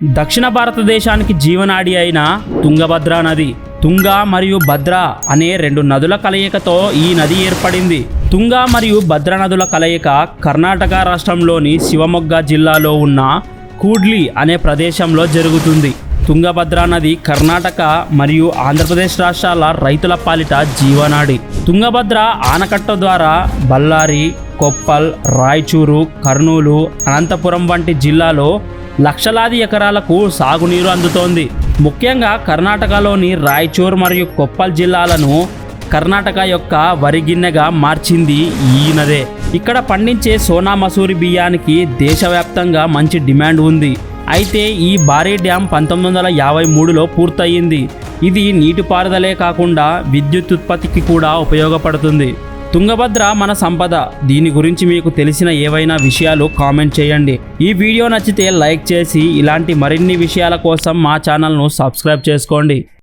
దక్షిణ భారతదేశానికి జీవనాడి అయిన తుంగభద్ర నది తుంగ మరియు భద్ర అనే రెండు నదుల కలయికతో ఈ నది ఏర్పడింది. తుంగ మరియు భద్ర నదుల కలయిక కర్ణాటక రాష్ట్రంలోని శివమొగ్గ జిల్లాలో ఉన్న కూడ్లి అనే ప్రదేశంలో జరుగుతుంది. తుంగభద్ర నది కర్ణాటక మరియు ఆంధ్రప్రదేశ్ రాష్ట్రాల రైతుల పాలిట జీవనాడి. తుంగభద్ర ఆనకట్ట ద్వారా బళ్ళారి కొప్పల్ రాయచూరు కర్నూలు అనంతపురం వంటి జిల్లాలో లక్షలాది ఎకరాలకు సాగునీరు అందుతోంది. ముఖ్యంగా కర్ణాటకలోని రాయచూర్ మరియు కొప్పల్ జిల్లాలను కర్ణాటక యొక్క వరి గిన్నెగా మార్చింది ఈ నదే ఇక్కడ పండించే సోనా మసూరి బియ్యానికి దేశవ్యాప్తంగా మంచి డిమాండ్ ఉంది. అయితే ఈ భారీ డ్యాం పంతొమ్మిది వందల యాభై మూడులో పూర్తయింది. ఇది నీటిపారుదలే కాకుండా విద్యుత్ ఉత్పత్తికి కూడా ఉపయోగపడుతుంది. తుంగభద్ర మన సంపద. దీని గురించి మీకు తెలిసిన ఏవైనా విషయాలు కామెంట్ చేయండి. ఈ వీడియో నచ్చితే లైక్ చేసి ఇలాంటి మరిన్ని విషయాల కోసం మా ఛానల్ను సబ్స్క్రైబ్ చేసుకోండి.